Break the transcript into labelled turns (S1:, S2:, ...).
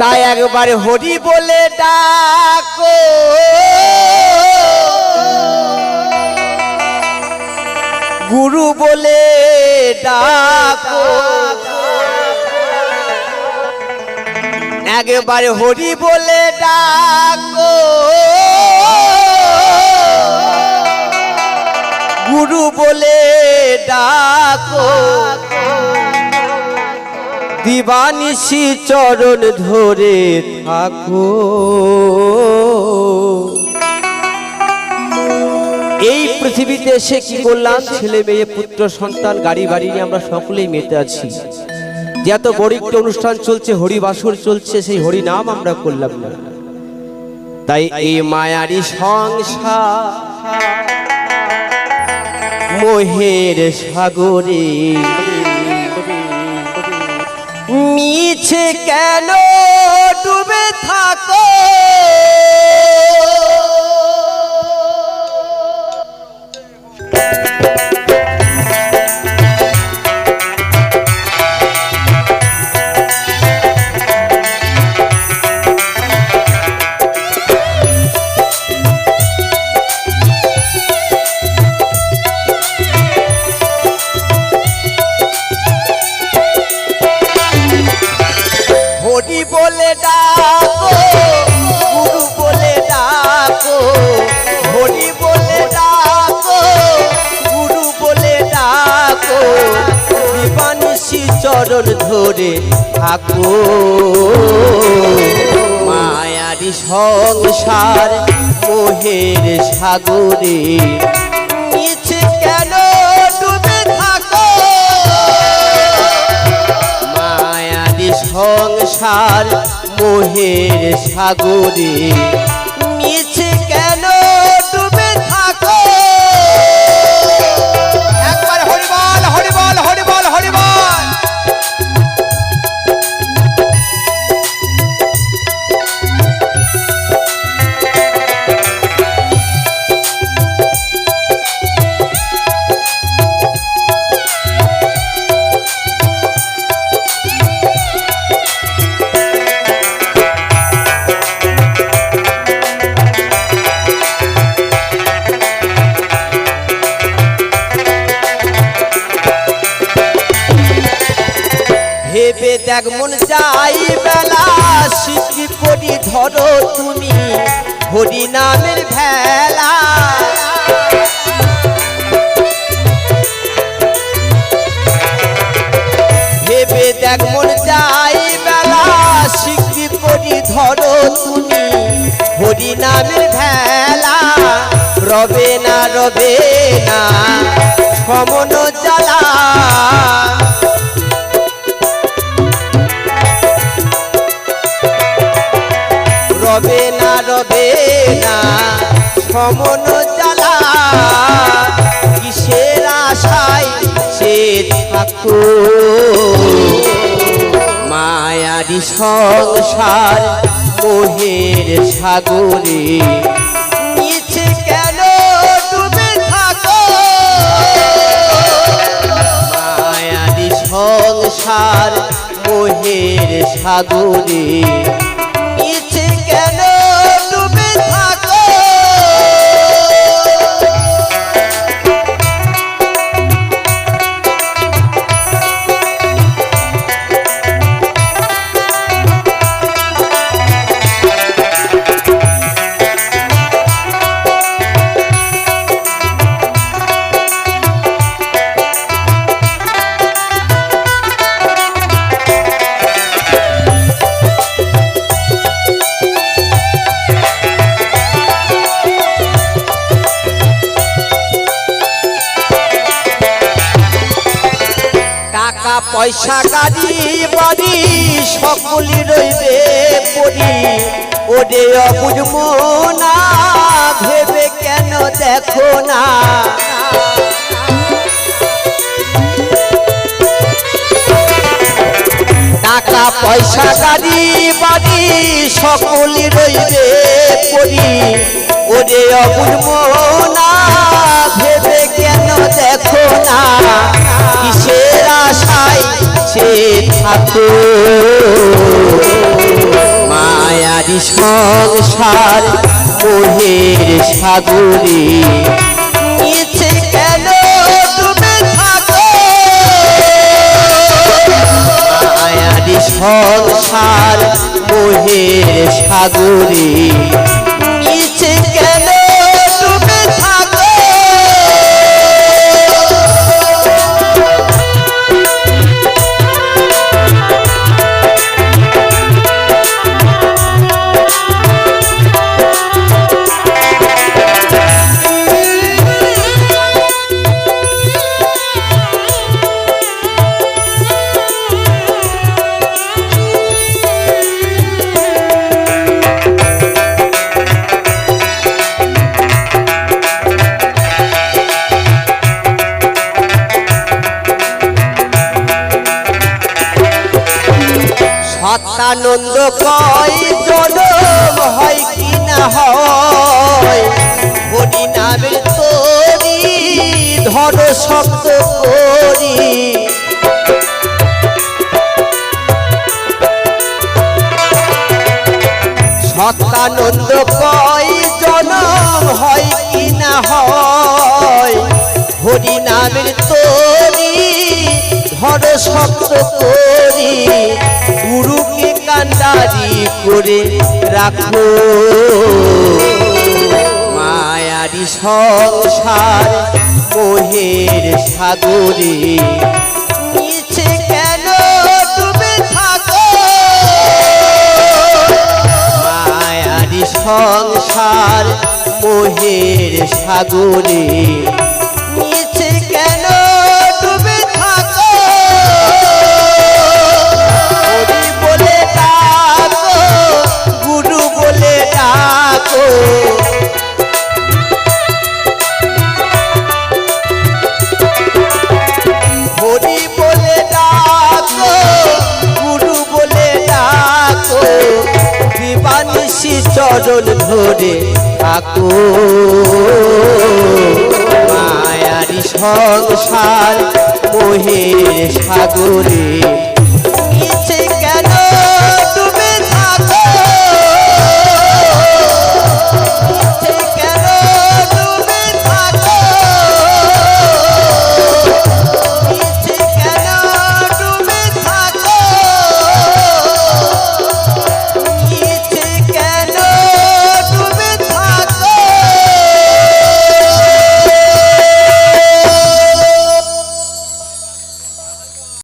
S1: তাই একবার হরি বলে ডাকো। গুরু বলে ডাকো। একবার হরি বলে ডাকো। গুরু বলে ডাকো। দিবানিশি চরণ ধরে থাকো। এই পৃথিবীতে এসে কি করলাম? ছেলে মেয়ে, পুত্র, সন্তান, গাড়ি বাড়ি নিয়ে আমরা সকলেই মেতে আছি। যে এত বড় একটা অনুষ্ঠান চলছে হরি বাসর চলছে, সেই হরি নাম আমরা করলাম না। তাই এই মায়ারি সংসার মোহের সাগরে মিছে কেন ডুবে থাকো? হরি বলে ডাকো, গুরু বলে ডাকো হরি বলে ডাকো, গুরু বলে ডাকো দিবানিশি চরণ ধরে থাকো। মায়ারি সংসার মোহের সাগরে মিছে সংসার মোহের সাগরে। দেখ মন চাই বেলা করি ধরো তুমি হরি নামের ভেলা। ভেবে দেখ মন চাই বেলা স্বীকৃতি করি ধরো তুমি হরি নামের ভেলা। রবে না রবে না সমন জ্বালা। রবে না। সমন জ্বালা কিসের আশায় সে থাকো মায়ারি সংসার মোহের সাগরে। সংসার মোহের সাগরে। টাকা পয়সা গাড়ি, বাড়ি সকলি রইবে পড়ি। ওরে অবুঝবো না ভেবে কেন দেখো না? টাকা, পয়সা গাড়ি, বাড়ি সকলি রইবে পড়ি। ওরে অবুঝবো না ভেবে কেন দেখো না? কিসের আশায় সে থাকো? মায়ারি সংসার, মোহের সাগরে। নিচে কেন সংসার, মোহের সাগরে। সত্যানন্দ কয় জনম হয় কি না হয় হরি নামের তরি ধর শব্দ করি। সত্যানন্দ কয় জনম হয় কি না হয় হরি নামের তরি ধর শব্দ করি। করে রাখো মায়ারি সংসার মোহের সাগরে। সংসার মোহের সাগরে। চরণ ধরে থাকো। মায়ারি সংসার মোহের সাগরে।